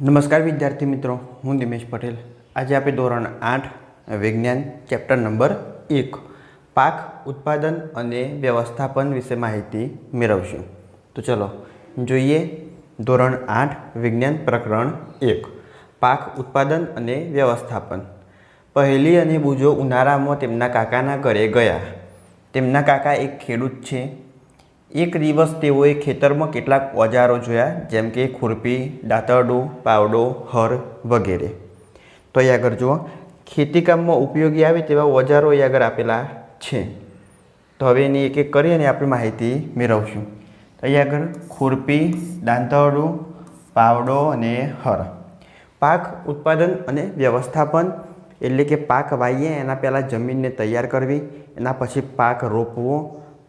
નમસ્કાર વિદ્યાર્થી મિત્રો, હું દિમેશ પટેલ. આજે આપણે ધોરણ આઠ, વિજ્ઞાન, ચેપ્ટર નંબર એક, પાક ઉત્પાદન અને વ્યવસ્થાપન વિશે માહિતી મેળવશું. તો ચલો, જોઈએ ધોરણ આઠ, વિજ્ઞાન પ્રકરણ એક, પાક ઉત્પાદન અને વ્યવસ્થાપન. પહેલી અને બુજો ઉનાળામાં તેમના કાકાના ઘરે ગયા. તેમના કાકા એક ખેડૂત છે. એક દિવસ તેઓએ ખેતરમાં કેટલાક ઓજારો જોયા, જેમ કે ખુરપી, દાંતરડું, પાવડો, હર વગેરે. તો અહીં આગળ જુઓ ખેતીકામમાં ઉપયોગી આવે તેવા ઓજારો એ આગળ આપેલા છે. તો હવે એની એક એક કરી અને આપણે માહિતી મેળવશું. તો અહીં આગળ ખુરપી, દાંતરડું, પાવડો અને હર. પાક ઉત્પાદન અને વ્યવસ્થાપન એટલે કે પાક વાવીએ એના પહેલાં જમીનને તૈયાર કરવી, એના પછી પાક રોપવો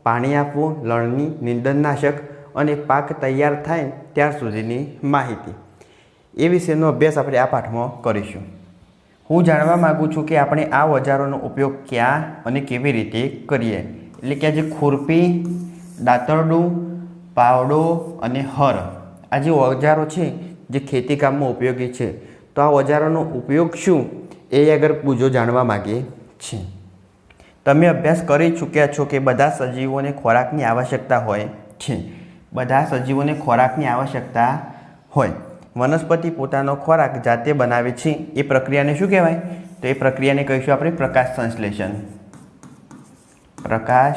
પાણી આપવું, લણણી, નિંદનનાશક અને પાક તૈયાર થાય ત્યાર સુધીની માહિતી. એ વિશેનો અભ્યાસ આપણે આ પાઠમાં કરીશું. હું જાણવા માગું છું કે આપણે આ ઓજારોનો ઉપયોગ ક્યાં અને કેવી રીતે કરીએ? એટલે કે આજે ખુરપી, દાંતરડું, પાવડો અને હર આ જે ઓજારો છે જે ખેતીકામમાં ઉપયોગી છે, તો આ ઓજારોનો ઉપયોગ શું? એ આગળ પૂજો જાણવા માગીએ છીએ. તમે અભ્યાસ કરી ચૂક્યા છો કે બધા સજીવોને ખોરાકની આવશ્યકતા હોય છે? બધા સજીવોને ખોરાકની આવશ્યકતા હોય. વનસ્પતિ પોતાનો ખોરાક જાતે બનાવે છે. એ પ્રક્રિયાને શું કહેવાય? તો એ પ્રક્રિયાને કહીશું આપણે પ્રકાશ સંશ્લેષણ. પ્રકાશ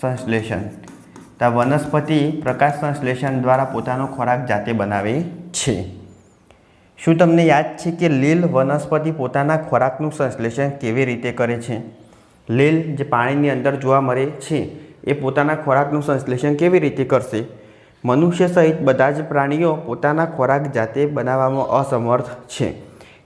સંશ્લેષણ. તો વનસ્પતિ પ્રકાશ સંશ્લેષણ દ્વારા પોતાનો ખોરાક જાતે બનાવે છે. શું તમને યાદ છે કે લીલ વનસ્પતિ પોતાના ખોરાકનું સંશ્લેષણ કેવી રીતે કરે છે? લીલ જે પાણીની અંદર જોવા મળે છે, એ પોતાના ખોરાકનું સંશ્લેષણ કેવી રીતે કરશે? મનુષ્ય સહિત બધા જ પ્રાણીઓ પોતાના ખોરાક જાતે બનાવવામાં અસમર્થ છે.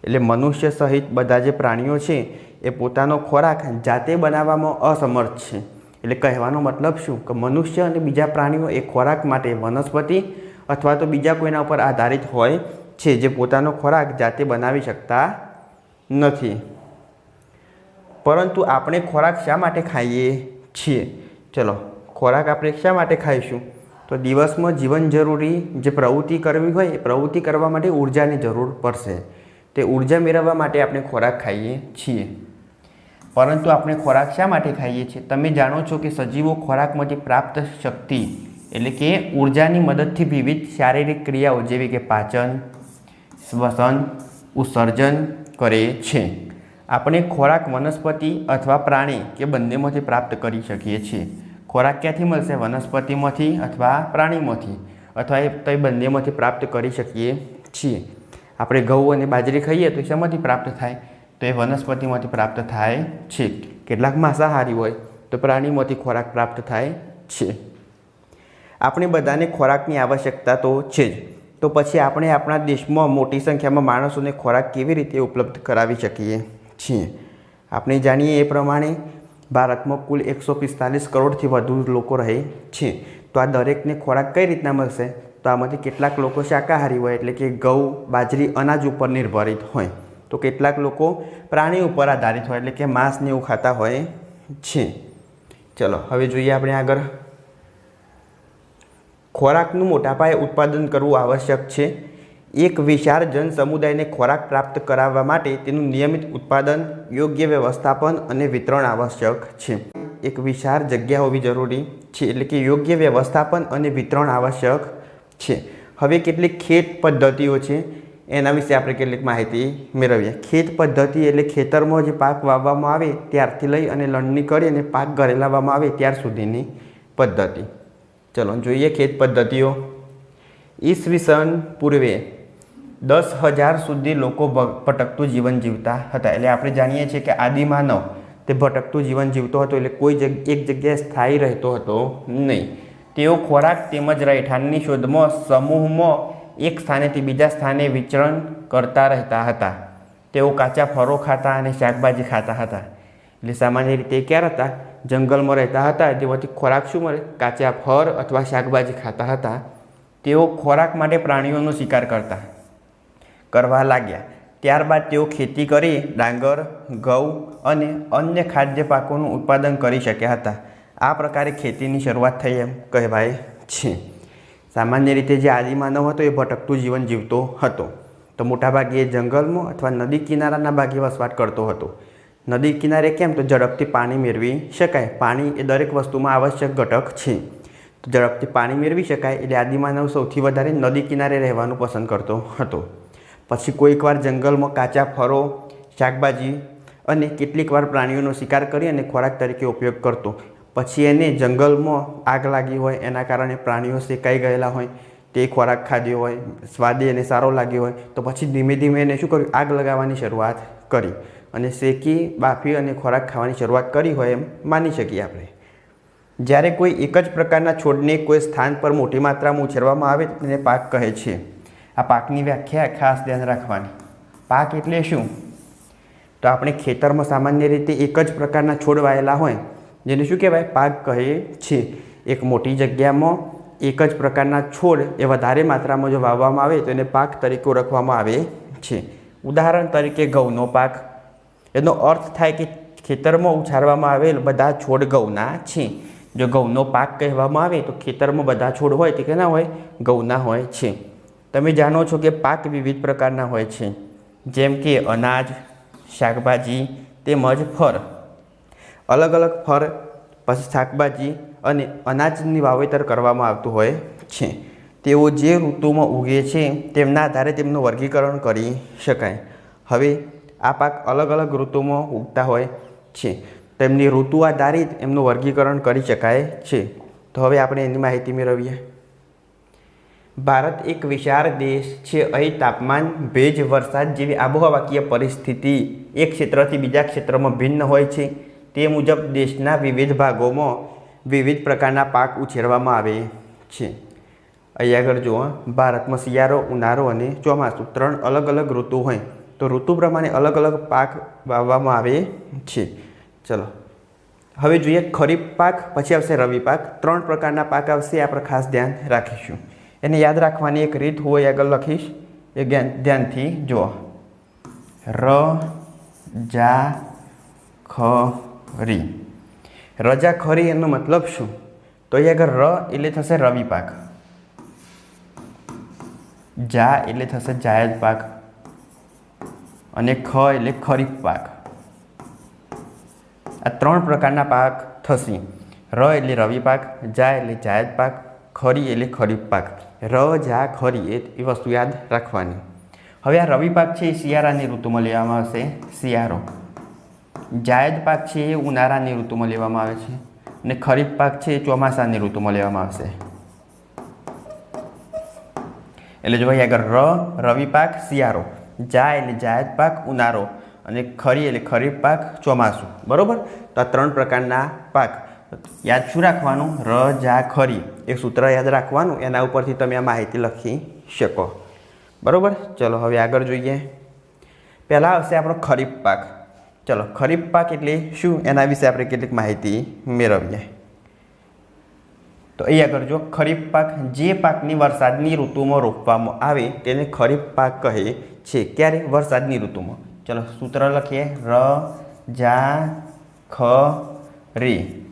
એટલે મનુષ્ય સહિત બધા જે પ્રાણીઓ છે, એ પોતાનો ખોરાક જાતે બનાવવામાં અસમર્થ છે. એટલે કહેવાનો મતલબ શું? કે મનુષ્ય અને બીજા પ્રાણીઓ એ ખોરાક માટે વનસ્પતિ અથવા તો બીજા કોઈના ઉપર આધારિત હોય છે, જે પોતાનો ખોરાક જાતે બનાવી શકતા નથી. પરંતુ આપણે ખોરાક શા માટે ખાઈએ છીએ? ચલો, ખોરાક આપણે શા માટે ખાઈશું? તો દિવસમાં જીવન જરૂરી જે પ્રવૃત્તિ કરવી હોય, એ પ્રવૃત્તિ કરવા માટે ઉર્જાની જરૂર પડશે. તે ઊર્જા મેળવવા માટે આપણે ખોરાક ખાઈએ છીએ. પરંતુ આપણે ખોરાક શા માટે ખાઈએ છીએ? તમે જાણો છો કે સજીવો ખોરાકમાંથી પ્રાપ્ત શક્તિ એટલે કે ઉર્જાની મદદથી વિવિધ શારીરિક ક્રિયાઓ જેવી કે પાચન, શ્વસન, ઉત્સર્જન કરે છે. આપણે ખોરાક વનસ્પતિ અથવા પ્રાણી કે બંનેમાંથી પ્રાપ્ત કરી શકીએ છીએ. ખોરાક ક્યાંથી મળશે? વનસ્પતિમાંથી અથવા પ્રાણીમાંથી? અથવા એ તો એ બંનેમાંથી પ્રાપ્ત કરી શકીએ છીએ. આપણે ઘઉં અને બાજરી ખાઈએ તો શેમાંથી પ્રાપ્ત થાય? તો એ વનસ્પતિમાંથી પ્રાપ્ત થાય છે. કેટલાક માંસાહારી હોય તો પ્રાણીમાંથી ખોરાક પ્રાપ્ત થાય છે. આપણે બધાને ખોરાકની આવશ્યકતા તો છે જ. તો પછી આપણે આપણા દેશમાં મોટી સંખ્યામાં માણસોને ખોરાક કેવી રીતે ઉપલબ્ધ કરાવી શકીએ? છીએ. આપણે જાણીએ એ પ્રમાણે ભારતમાં કુલ એકસો પિસ્તાલીસ કરોડથી વધુ લોકો રહે છે. તો આ દરેકને ખોરાક કઈ રીતના મળશે? તો આમાંથી કેટલાક લોકો શાકાહારી હોય, એટલે કે ઘઉં, બાજરી અનાજ ઉપર નિર્ભરિત હોય. તો કેટલાક લોકો પ્રાણી ઉપર આધારિત હોય, એટલે કે માંસને એવું ખાતા હોય છે. ચલો, હવે જોઈએ આપણે આગળ. ખોરાકનું મોટા પાયે ઉત્પાદન કરવું આવશ્યક છે. એક વિશાળ જન સમુદાયને ખોરાક પ્રાપ્ત કરાવવા માટે તેનું નિયમિત ઉત્પાદન, યોગ્ય વ્યવસ્થાપન અને વિતરણ આવશ્યક છે. એક વિશાળ જગ્યા હોવી જરૂરી છે એટલે કે યોગ્ય વ્યવસ્થાપન અને વિતરણ આવશ્યક છે. હવે કેટલીક ખેત પદ્ધતિઓ છે, એના વિશે આપણે કેટલીક માહિતી મેળવીએ. ખેત પદ્ધતિ એટલે ખેતરમાં જે પાક વાવવામાં આવે ત્યારથી લઈ અને લણણી કરી અને પાક ઘરે લાવવામાં આવે ત્યાર સુધીની પદ્ધતિ. ચલો જોઈએ ખેત પદ્ધતિઓ. ઈસવીસન પૂર્વે દસ હજાર સુધી લોકો ભટકતું જીવન જીવતા હતા. એટલે આપણે જાણીએ છીએ કે આદિમાનવ તે ભટકતું જીવન જીવતો હતો એટલે કોઈ જગ્યા એક જગ્યાએ સ્થાયી રહેતો હતો નહીં. તેઓ ખોરાક તેમજ રહેઠાણની શોધમાં સમૂહમાં એક સ્થાનેથી બીજા સ્થાને વિચરણ કરતા રહેતા હતા. તેઓ કાચા ફળો ખાતા અને શાકભાજી ખાતા હતા. એટલે સામાન્ય રીતે ક્યાં હતા જંગલમાં રહેતા હતા. તેમાંથી ખોરાક શું મળે? કાચા ફળ અથવા શાકભાજી ખાતા હતા. તેઓ ખોરાક માટે પ્રાણીઓનો શિકાર કરતા. કરવા લાગ્યા. ત્યારબાદ તેઓ ખેતી કરી ડાંગર, ઘઉં અને અન્ય ખાદ્ય પાકોનું ઉત્પાદન કરી શક્યા હતા. આ પ્રકારે ખેતીની શરૂઆત થઈ એમ કહેવાય છે. સામાન્ય રીતે જે આદિમાનવ હતો એ ભટકતું જીવન જીવતો હતો. તો મોટાભાગે એ જંગલમાં અથવા નદી કિનારાના ભાગે વસવાટ કરતો હતો. નદી કિનારે કેમ? તો ઝડપથી પાણી મેળવી શકાય. પાણી એ દરેક વસ્તુમાં આવશ્યક ઘટક છે. તો ઝડપથી પાણી મેળવી શકાય એટલે આદિમાનવ સૌથી વધારે નદી કિનારે રહેવાનું પસંદ કરતો હતો. પછી કોઈક વાર જંગલમાં કાચા ફળો, શાકભાજી અને કેટલીક વાર પ્રાણીઓનો શિકાર કરી અને ખોરાક તરીકે ઉપયોગ કરતો. પછી એને જંગલમાં આગ લાગી હોય, એના કારણે પ્રાણીઓ શેકાઈ ગયેલા હોય, તે ખોરાક ખાધ્યો હોય, સ્વાદે એને સારો લાગ્યો હોય, તો પછી ધીમે ધીમે એને શું કર્યું? આગ લગાવવાની શરૂઆત કરી અને શેકી, બાફી અને ખોરાક ખાવાની શરૂઆત કરી હોય એમ માની શકીએ આપણે. જ્યારે કોઈ એક જ પ્રકારના છોડને કોઈ સ્થાન પર મોટી માત્રામાં ઉછેરવામાં આવે, તેને પાક કહે છે. આ પાકની વ્યાખ્યા ખાસ ધ્યાન રાખવાની. પાક એટલે શું? તો આપણે ખેતરમાં સામાન્ય રીતે એક જ પ્રકારના છોડ વાયેલા હોય, જેને શું કહેવાય? પાક કહે છે. એક મોટી જગ્યામાં એક જ પ્રકારના છોડ એ વધારે માત્રામાં જો વાવવામાં આવે તો એને પાક તરીકે ઓળખવામાં આવે છે. ઉદાહરણ તરીકે ઘઉંનો પાક. એનો અર્થ થાય કે ખેતરમાં ઉછારવામાં આવેલ બધા છોડ ઘઉંના છે. જો ઘઉંનો પાક કહેવામાં આવે તો ખેતરમાં બધા છોડ હોય તે કેના હોય? ઘઉંના હોય છે. તમે જાણો છો કે પાક વિવિધ પ્રકારના હોય છે, જેમ કે અનાજ, શાકભાજી તેમજ ફળ. અલગ અલગ ફળ, પછી શાકભાજી અને અનાજની વાવેતર કરવામાં આવતું હોય છે. તેઓ જે ઋતુમાં ઉગે છે, તેમના આધારે તેમનું વર્ગીકરણ કરી શકાય. હવે, આ પાક અલગ અલગ ઋતુમાં ઉગતા હોય છે. તેમની ઋતુ આધારિત એમનું વર્ગીકરણ કરી શકાય છે. તો હવે આપણે એની માહિતી મેળવીએ. ભારત એક વિશાળ દેશ છે. અહીં તાપમાન, ભેજ, વરસાદ જેવી આબોહવાકીય પરિસ્થિતિ એક ક્ષેત્રથી બીજા ક્ષેત્રમાં ભિન્ન હોય છે. તે મુજબ દેશના વિવિધ ભાગોમાં વિવિધ પ્રકારના પાક ઉછેરવામાં આવે છે. અહીં આગળ જુઓ, ભારતમાં શિયાળો, ઉનાળો અને ચોમાસું ત્રણ અલગ અલગ ઋતુ હોય. તો ઋતુ પ્રમાણે અલગ અલગ પાક વાવવામાં આવે છે. ચલો. હવે જોઈએ ખરીફ પાક, પછી આવશે રવિ પાક. ત્રણ પ્રકારના પાક આવશે. આપણે ખાસ ધ્યાન રાખીશું. એને યાદ રાખવાની એક રીત હોય આગળ લખીશ. એ ધ્યાનથી જુઓ. ર, જા ખ રી રજા ખરી એનો મતલબ શું? તો એ આગળ ર એટલે થશે રવિ પાક. જા એટલે થશે જાયદ પાક. અને ખ એટલે ખરીફ પાક. આ ત્રણ પ્રકારના પાક થશે. ર એટલે રવિ પાક, જા એટલે જાયદ પાક, ખરી એટલે ખરીફ પાક. ર જા ખરી, એ વસ્તુ યાદ રાખવાની. હવે આ રવિ પાક છે એ શિયાળાની ઋતુમાં લેવામાં આવશે, શિયાળો. જાયદ પાક છે એ ઉનાળાની ઋતુમાં લેવામાં આવે છે અને ખરીફ પાક છે એ ચોમાસાની ઋતુમાં લેવામાં આવશે. એટલે જો આગળ ર, રવિ પાક, શિયાળો. જા એટલે જાયદ પાક, ઉનાળો. અને ખરી એટલે ખરીફ પાક, ચોમાસું. બરાબર? તો આ ત્રણ પ્રકારના પાક. યાદ શું રાખવાનું? ર, જા, ખરી. એ સૂત્ર યાદ રાખવાનું, એના ઉપરથી તમે આ માહિતી લખી શકો. બરાબર? ચલો, હવે આગળ જોઈએ. પહેલાં આવશે આપણો ખરીફ પાક. ચલો, ખરીફ પાક એટલે શું? એના વિશે આપણે કેટલીક માહિતી મેળવીએ. તો અહીં આગળ જો, ખરીફ પાક જે પાકની વરસાદની ઋતુમાં રોપવામાં આવે, તેને ખરીફ પાક કહે છે. ક્યારે? વરસાદની ઋતુમાં. ચલો, સૂત્ર લખીએ. ર, જા, ખ, રી.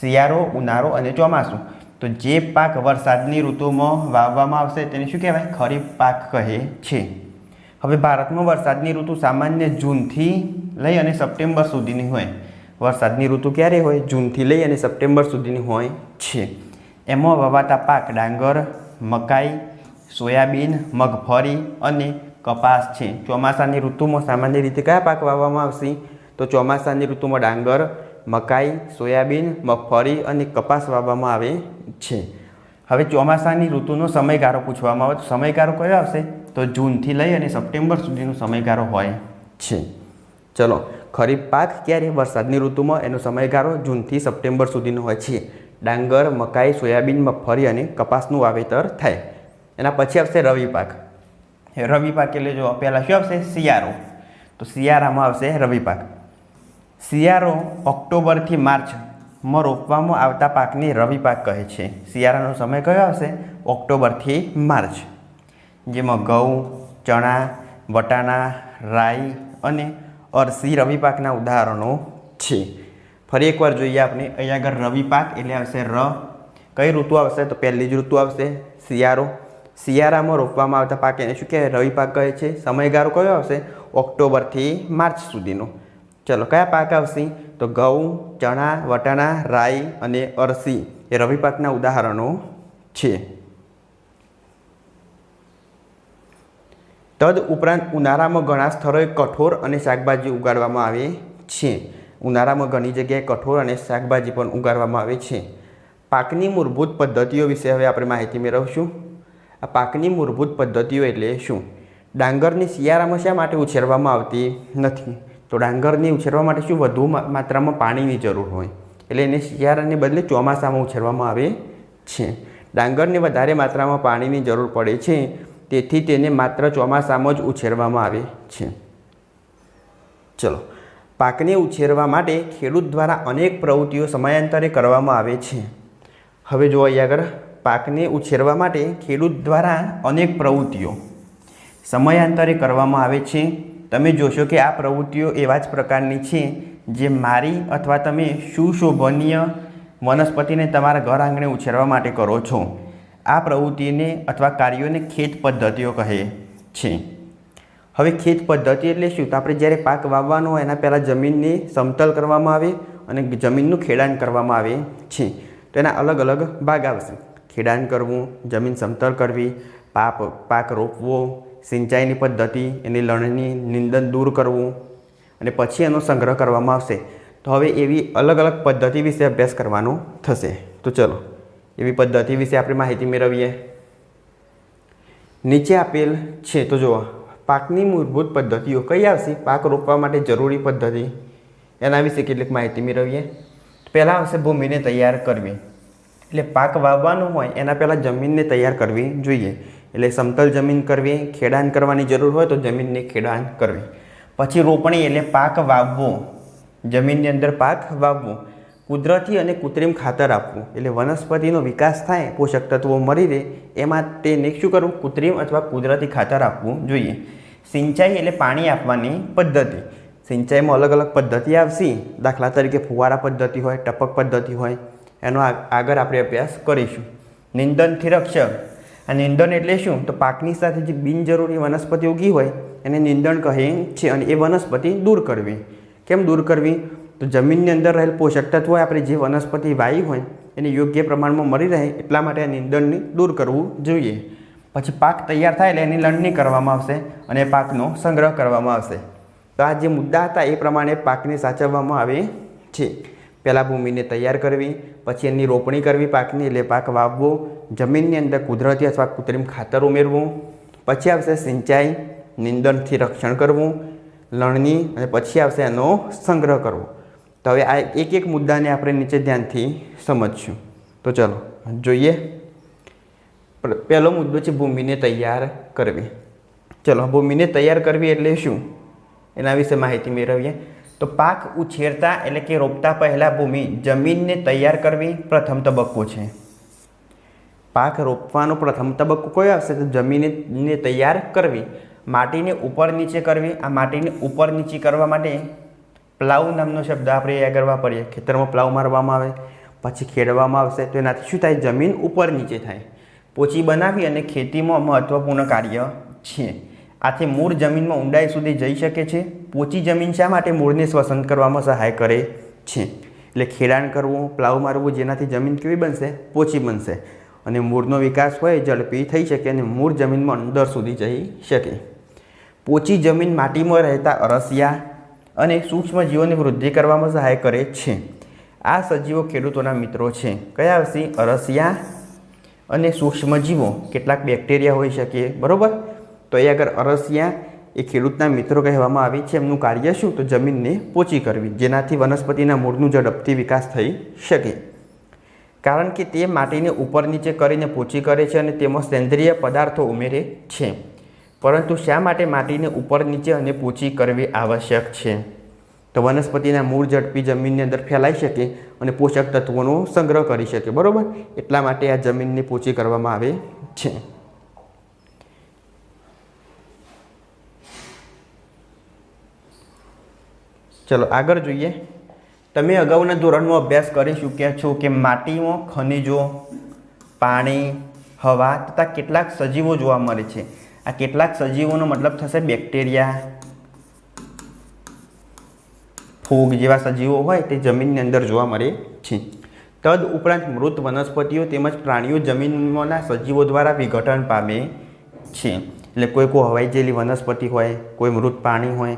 શિયાળો, ઉનાળો અને ચોમાસું. તો જે પાક વરસાદની ઋતુમાં વાવવામાં આવશે તેને શું કહેવાય? ખરીફ પાક કહે છે. હવે ભારતમાં વરસાદની ઋતુ સામાન્ય જૂનથી લઈ અને સપ્ટેમ્બર સુધીની હોય. વરસાદની ઋતુ ક્યારે હોય? જૂનથી લઈ અને સપ્ટેમ્બર સુધીની હોય છે. એમાં વવાતા પાક ડાંગર, મકાઈ, સોયાબીન, મગફળી અને કપાસ છે. ચોમાસાની ઋતુમાં સામાન્ય રીતે કયા પાક વાવવામાં આવશે? તો ચોમાસાની ઋતુમાં ડાંગર મકાઈ, સોયાબીન, મગફળી અને કપાસ વાવવામાં આવે છે. હવે ચોમાસાની ઋતુનો સમયગાળો પૂછવામાં આવે તો સમયગાળો કયો આવશે? તો જૂનથી લઈ અને સપ્ટેમ્બર સુધીનો સમયગાળો હોય છે. ચલો, ખરીફ પાક ક્યારે વરસાદની ઋતુમાં? એનો સમયગાળો જૂનથી સપ્ટેમ્બર સુધીનો હોય છે. ડાંગર, મકાઈ, સોયાબીન, મગફળી અને કપાસનું વાવેતર થાય. એના પછી આવશે રવિ પાક. રવિ પાક એટલે જો પહેલાં શું આવશે? શિયાળો. તો શિયાળામાં આવશે રવિ પાક. શિયાળો ઓક્ટોબરથી માર્ચમાં રોપવામાં આવતા પાકને રવિ પાક કહે છે. શિયાળાનો સમય કયો આવશે? ઓક્ટોબરથી માર્ચ. જેમાં ઘઉં, ચણા, વટાણા, રાઈ અને અરસી રવિ પાકના ઉદાહરણો છે. ફરી એકવાર જોઈએ આપણે અહીંયા આગળ રવિ પાક એટલે આવશે ર. કઈ ઋતુ આવશે? તો પહેલી જ ઋતુ આવશે શિયાળો. શિયાળામાં રોપવામાં આવતા પાક એને શું કહેવાય? રવિ પાક કહે છે. સમયગાળો કયો આવશે? ઓક્ટોબરથી માર્ચ સુધીનો. ચલો, કયા પાક આવશે? તો ઘઉં, ચણા, વટાણા, રાઈ અને અરસી એ રવિ પાકના ઉદાહરણો છે. તદ ઉપરાંત ઉનાળામાં ઘણા સ્થળોએ કઠોર અને શાકભાજી ઉગાડવામાં આવે છે. ઉનાળામાં ઘણી જગ્યાએ કઠોર અને શાકભાજી પણ ઉગાડવામાં આવે છે. પાકની મૂળભૂત પદ્ધતિઓ વિશે હવે આપણે માહિતી મેળવશું. આ પાકની મૂળભૂત પદ્ધતિઓ એટલે શું? ડાંગરની શિયાળામાં શા માટે ઉછેરવામાં આવતી નથી? તો ડાંગરને ઉછેરવા માટે શું વધુ માત્રામાં પાણીની જરૂર હોય? એટલે એને શિયાળાને બદલે ચોમાસામાં ઉછેરવામાં આવે છે. ડાંગરને વધારે માત્રામાં પાણીની જરૂર પડે છે, તેથી તેને માત્ર ચોમાસામાં જ ઉછેરવામાં આવે છે. ચલો. પાકને ઉછેરવા માટે ખેડૂત દ્વારા અનેક પ્રવૃત્તિઓ સમયાંતરે કરવામાં આવે છે. હવે જો અહીંયા આગળ, પાકને ઉછેરવા માટે ખેડૂત દ્વારા અનેક પ્રવૃત્તિઓ સમયાંતરે કરવામાં આવે છે. તમે જોશો કે આ પ્રવૃત્તિઓ એવા જ પ્રકારની છે જે મારી અથવા તમે સુશોભનીય વનસ્પતિને તમારા ઘર આંગણે ઉછેરવા માટે કરો છો. આ પ્રવૃત્તિને અથવા કાર્યોને ખેત પદ્ધતિઓ કહે છે. હવે ખેત પદ્ધતિ એટલે શું? તો આપણે જ્યારે પાક વાવવાનો હોય, એના પહેલાં જમીનને સમતલ કરવામાં આવે અને જમીનનું ખેડાણ કરવામાં આવે છે. તો એના અલગ અલગ ભાગ આવશે. ખેડાણ કરવું, જમીન સમતલ કરવી, પાપ, પાક રોપવો સિંચાઈની પદ્ધતિ, એની લણણી, નિંદન દૂર કરવું અને પછી એનો સંગ્રહ કરવામાં આવશે. તો હવે એવી અલગ અલગ પદ્ધતિ વિશે અભ્યાસ કરવાનો થશે. તો ચલો, એવી પદ્ધતિ વિશે આપણે માહિતી મેળવીએ. નીચે આપેલ છે, તો જુઓ, પાકની મૂળભૂત પદ્ધતિઓ કઈ આવશે? પાક રોપવા માટે જરૂરી પદ્ધતિ, એના વિશે કેટલીક માહિતી મેળવીએ. પહેલાં આવશે ભૂમિને તૈયાર કરવી. એટલે પાક વાવવાનું હોય, એના પહેલાં જમીનને તૈયાર કરવી જોઈએ. એટલે સમતલ જમીન કરવી, ખેડાણ કરવાની જરૂર હોય તો જમીનને ખેડાણ કરવી. પછી રોપણી એટલે પાક વાવવો. જમીનની અંદર પાક વાવવો. કુદરતી અને કૃત્રિમ ખાતર આપવું. એટલે વનસ્પતિનો વિકાસ થાય, પોષક તત્વો મળી રહે, એમાં તેને શું કરવું? કૃત્રિમ અથવા કુદરતી ખાતર આપવું જોઈએ. સિંચાઈ એટલે પાણી આપવાની પદ્ધતિ. સિંચાઈમાં અલગ અલગ પદ્ધતિ આવશે. દાખલા તરીકે ફુવારા પદ્ધતિ હોય, ટપક પદ્ધતિ હોય, એનો આગળ આપણે અભ્યાસ કરીશું. નિંદનથી રક્ષક આ નિંદણ એટલે શું? તો પાકની સાથે જે બિનજરૂરી વનસ્પતિ ઉગી હોય, એને નિંદણ કહે છે અને એ વનસ્પતિ દૂર કરવી. કેમ દૂર કરવી? તો જમીનની અંદર રહેલ પોષક તત્વો આપણે જે વનસ્પતિ વાવી હોય, એને યોગ્ય પ્રમાણમાં મળી રહે એટલા માટે આ નિંદણને દૂર કરવું જોઈએ. પછી પાક તૈયાર થાય એટલે એની લણણી કરવામાં આવશે અને પાકનો સંગ્રહ કરવામાં આવશે. તો આ જે મુદ્દા હતા એ પ્રમાણે પાકને સાચવવામાં આવે છે. પહેલાં ભૂમિને તૈયાર કરવી, પછી એની રોપણી કરવી પાકની, એટલે પાક વાવવો, જમીનની અંદર કુદરતી અથવા કૃત્રિમ ખાતર ઉમેરવું, પછી આવશે સિંચાઈ, નિંદણથી રક્ષણ કરવું, લણણી અને પછી આવશે એનો સંગ્રહ કરવો. તો હવે આ એક એક મુદ્દાને આપણે નીચે ધ્યાનથી સમજશું. તો ચલો, જોઈએ. પહેલો મુદ્દો છે ભૂમિને તૈયાર કરવી. ચલો, ભૂમિને તૈયાર કરવી એટલે શું? એના વિશે માહિતી મેળવીએ. તો પાક ઉછેરતા એટલે કે રોપતા પહેલાં ભૂમિ જમીનને તૈયાર કરવી પ્રથમ તબક્કો છે. પાક રોપવાનો પ્રથમ તબક્કો કયો આવશે તો જમીનને તૈયાર કરવી, માટીને ઉપર નીચે કરવી. આ માટીને ઉપર નીચે કરવા માટે પ્લાવ નામનો શબ્દ આપણે આગળ વાપરીએ. ખેતરમાં પ્લાવ મારવામાં આવે, પછી ખેડવામાં આવશે. તો એનાથી શું થાય? જમીન ઉપર નીચે થાય. પોચી બનાવી અને ખેતીમાં મહત્ત્વપૂર્ણ કાર્ય છે. આથી મૂળ જમીનમાં ઊંડાઈ સુધી જઈ શકે છે. પોચી જમીન શા માટે મૂળને શ્વસન કરવામાં સહાય કરે છે? એટલે ખેડાણ કરવું, પ્લાવ મારવું જેનાથી જમીન કેવી બનશે? પોચી બનશે. અને મૂળનો વિકાસ હોય, ઝડપી થઈ શકે અને મૂળ જમીનમાં અંદર સુધી જઈ શકે. પોચી જમીન માટીમાં રહેતા અરસિયા અને સૂક્ષ્મ જીવોની વૃદ્ધિ કરવામાં સહાય કરે છે. આ સજીવો ખેડૂતોના મિત્રો છે. કયા આવશે અરસિયા અને સૂક્ષ્મજીવો કેટલાક બેક્ટેરિયા હોઈ શકે. બરોબર? તો એ આગળ અરસિયા એ ખેડૂતના મિત્રો કહેવામાં આવે છે, એમનું કાર્ય શું? તો જમીનને પોચી કરવી, જેનાથી વનસ્પતિના મૂળનું ઝડપથી વિકાસ થઈ શકે. કારણ કે તે માટીને ઉપર નીચે કરીને પોચી કરે છે અને તેમાં સેન્દ્રિય પદાર્થો ઉમેરે છે. પરંતુ શા માટે માટીને ઉપર નીચે અને પોચી કરવી આવશ્યક છે? તો વનસ્પતિના મૂળ ઝડપી જમીનની અંદર ફેલાઈ શકે અને પોષક તત્વોનો સંગ્રહ કરી શકે. બરાબર? એટલા માટે આ જમીનને પોચી કરવામાં આવે છે. ચલો, આગળ જોઈએ. તમે અગાઉના ધોરણમાં અભ્યાસ કરી ચૂક્યા છો કે માટીમાં ખનિજો, પાણી, હવા તથા કેટલાક સજીવો જોવા મળે છે. આ કેટલાક સજીવોનો મતલબ થશે બેક્ટેરિયા, ફૂગ જેવા સજીવો હોય તે જમીનની અંદર જોવા મળે છે. તદ ઉપરાંત મૃત વનસ્પતિઓ તેમજ પ્રાણીઓ જમીનમાંના સજીવો દ્વારા વિઘટન પામે છે. એટલે કોઈ કોઈ હવાઈ જેલી વનસ્પતિ હોય, કોઈ મૃત પ્રાણી હોય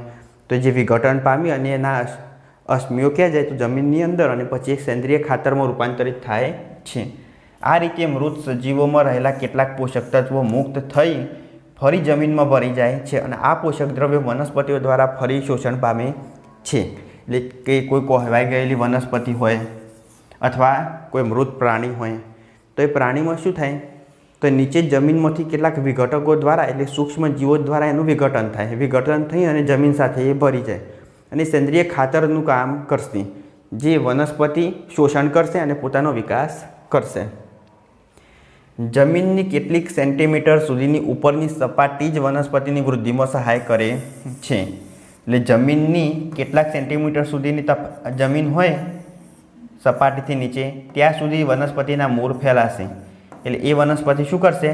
તો જે વિઘટન પામી અને એના અશ- અશ્મિઓ ક્યાં જાય તો જમીનની અંદર અને પછી એક સેન્દ્રિય ખાતરમાં રૂપાંતરિત થાય છે. આ રીતે મૃત સજીવોમાં રહેલા કેટલાક પોષક તત્વો મુક્ત થઈ ફરી જમીનમાં ભરી જાય છે અને આ પોષક દ્રવ્યો વનસ્પતિઓ દ્વારા ફરી શોષણ પામે છે. એટલે કે કોઈ કહેવાઈ ગયેલી વનસ્પતિ હોય અથવા કોઈ મૃત પ્રાણી હોય, તો એ પ્રાણીમાં શું થાય? તો નીચે જમીનમાંથી કેટલાક વિઘટકો દ્વારા એટલે સૂક્ષ્મ જીવો દ્વારા એનું વિઘટન થાય. વિઘટન થઈ અને જમીન સાથે એ ભરી જાય અને સેન્દ્રિય ખાતરનું કામ કરશે, જે વનસ્પતિ શોષણ કરશે અને પોતાનો વિકાસ કરશે. જમીનની કેટલીક સેન્ટીમીટર સુધીની ઉપરની સપાટી જ વનસ્પતિની વૃદ્ધિમાં સહાય કરે છે. એટલે જમીનની કેટલાક સેન્ટીમીટર સુધીની તપ, જમીન હોય સપાટીથી નીચે, ત્યાં સુધી વનસ્પતિના મૂળ ફેલાશે. એટલે એ વનસ્પતિ શું કરશે?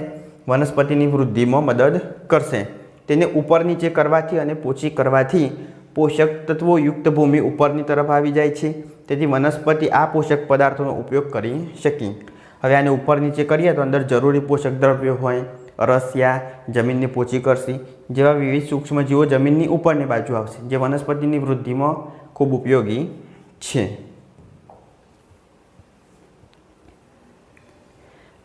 વનસ્પતિની વૃદ્ધિમાં મદદ કરશે. તેને ઉપર નીચે કરવાથી અને પોચી કરવાથી પોષક તત્વો યુક્ત ભૂમિ ઉપરની તરફ આવી જાય છે. તેથી વનસ્પતિ આ પોષક પદાર્થોનો ઉપયોગ કરી શકી. હવે આને ઉપર નીચે કરીએ તો અંદર જરૂરી પોષક દ્રવ્યો હોય રસિયા જમીનને પોચી કરશે. જેવા વિવિધ સૂક્ષ્મજીવો જમીનની ઉપરની બાજુ આવશે, જે વનસ્પતિની વૃદ્ધિમાં ખૂબ ઉપયોગી છે.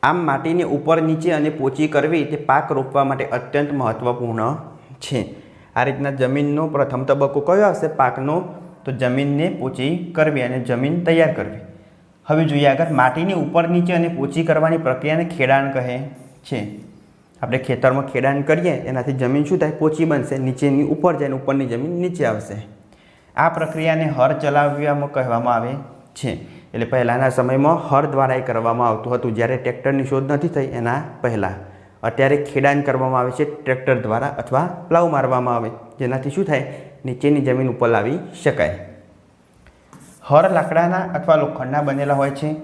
આમ માટીને ઉપર, નીચે અને પોચી કરવી તે પાક રોપવા માટે અત્યંત મહત્ત્વપૂર્ણ છે. આ રીતના જમીનનો પ્રથમ તબક્કો કયો આવશે પાકનો. તો જમીનને પોચી કરવી અને જમીન તૈયાર કરવી. હવે જોઈએ આગળ માટીની ઉપર, નીચે અને પોચી કરવાની પ્રક્રિયાને ખેડાણ કહે છે. આપણે ખેતરમાં ખેડાણ કરીએ, એનાથી જમીન શું થાય? પોચી બનશે. નીચેની ઉપર જાય ઉપરની જમીન નીચે આવશે. આ પ્રક્રિયાને હર ચલાવવામાં કહેવામાં આવે છે. એટલે પહેલાંના સમયમાં હર દ્વારા એ કરવામાં આવતું હતું. જ્યારે ટ્રેક્ટરની શોધ નથી થઈ, એના પહેલાં. અત્યારે ખેડાણ કરવામાં આવે છે ટ્રેક્ટર દ્વારા અથવા પ્લાવ મારવામાં આવે. જેનાથી શું થાય? નીચેની જમીન ઉપર લાવી શકાય. હર લાકડાના અથવા લોખંડના બનેલા હોય છે.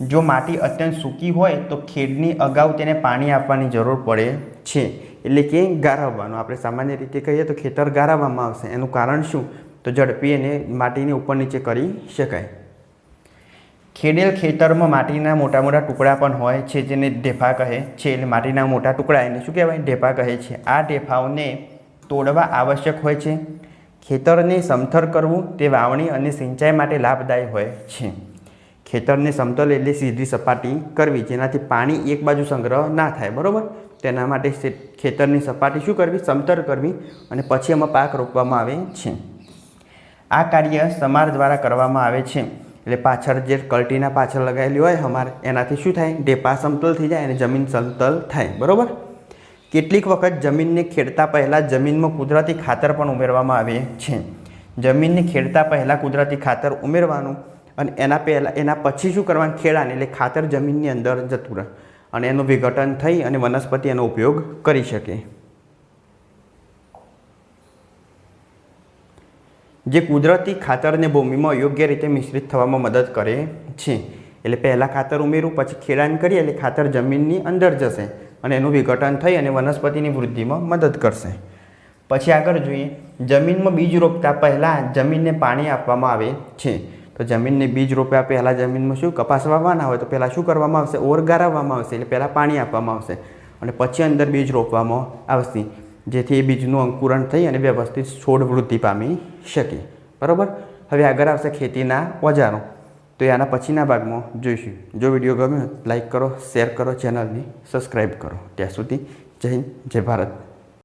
જો માટી અત્યંત સૂકી હોય, તો ખેડની અગાઉ તેને પાણી આપવાની જરૂર પડે છે. એટલે કે ગાળવવાનું આપણે સામાન્ય રીતે કહીએ તો ખેતર ગાળવવામાં આવશે. એનું કારણ શું? તો ઝડપી એને માટીને ઉપર નીચે કરી શકાય. ખેડેલ ખેતરમાં માટીના મોટા મોટા ટુકડા પણ હોય છે, જેને ઢેફા કહે છે. એટલે માટીના મોટા ટુકડા એને શું કહેવાય? ઢેફા કહે છે. આ ઢેફાઓને તોડવા આવશ્યક હોય છે. ખેતરને સમથર કરવું તે વાવણી અને સિંચાઈ માટે લાભદાયી હોય છે. ખેતરને સમતલ એટલે સીધી સપાટી કરવી, જેનાથી પાણી એક બાજુ સંગ્રહ ના થાય, બરાબર? તેના માટે ખેતરની સપાટી શું કરવી? સમતર કરવી અને પછી એમાં પાક રોપવામાં આવે છે. આ કાર્ય સમાર દ્વારા કરવામાં આવે છે. એટલે પાછળ જે કલ્ટીના પાછળ લગાવેલી હોય અમારે, એનાથી શું થાય? ઢેપા સમતલ થઈ જાય અને જમીન સમતલ થાય, બરાબર? કેટલીક વખત જમીનને ખેડતા પહેલાં જમીનમાં કુદરતી ખાતર પણ ઉમેરવામાં આવે છે. જમીનને ખેડતા પહેલાં કુદરતી ખાતર ઉમેરવાનું અને એના પહેલાં, એના પછી શું કરવાનું? ખેડાને, એટલે ખાતર જમીનની અંદર જતું રહે અને એનું વિઘટન થઈ અને વનસ્પતિ એનો ઉપયોગ કરી શકે. જે કુદરતી ખાતરને ભૂમિમાં યોગ્ય રીતે મિશ્રિત થવામાં મદદ કરે છે. એટલે પહેલાં ખાતર ઉમેરું, પછી ખેડાણ કરીએ એટલે ખાતર જમીનની અંદર જશે અને એનું વિઘટન થઈ અને વનસ્પતિની વૃદ્ધિમાં મદદ કરશે. પછી આગળ જોઈએ, જમીનમાં બીજ રોપતા પહેલાં જમીનને પાણી આપવામાં આવે છે. તો જમીનને બીજ રોપ્યા પહેલાં જમીનમાં શું કપાસ વાવવાના હોય તો પહેલાં શું કરવામાં આવશે? ઓર ગાળવવામાં આવશે, એટલે પહેલાં પાણી આપવામાં આવશે. અને પછી અંદર બીજ રોપવામાં આવશે. જેથી એ બીજનું અંકુરણ થઈ અને વ્યવસ્થિત છોડ વૃદ્ધિ પામી શકે. બરાબર? હવે આગળ આવશે ખેતીના ઓજારો. તો એ આના પછીના ભાગમાં જોઈશું. જો વીડિયો ગમ્યો લાઈક કરો, શેર કરો, ચેનલને સબસ્ક્રાઈબ કરો. ત્યાં સુધી જય હિન્દ, જય ભારત.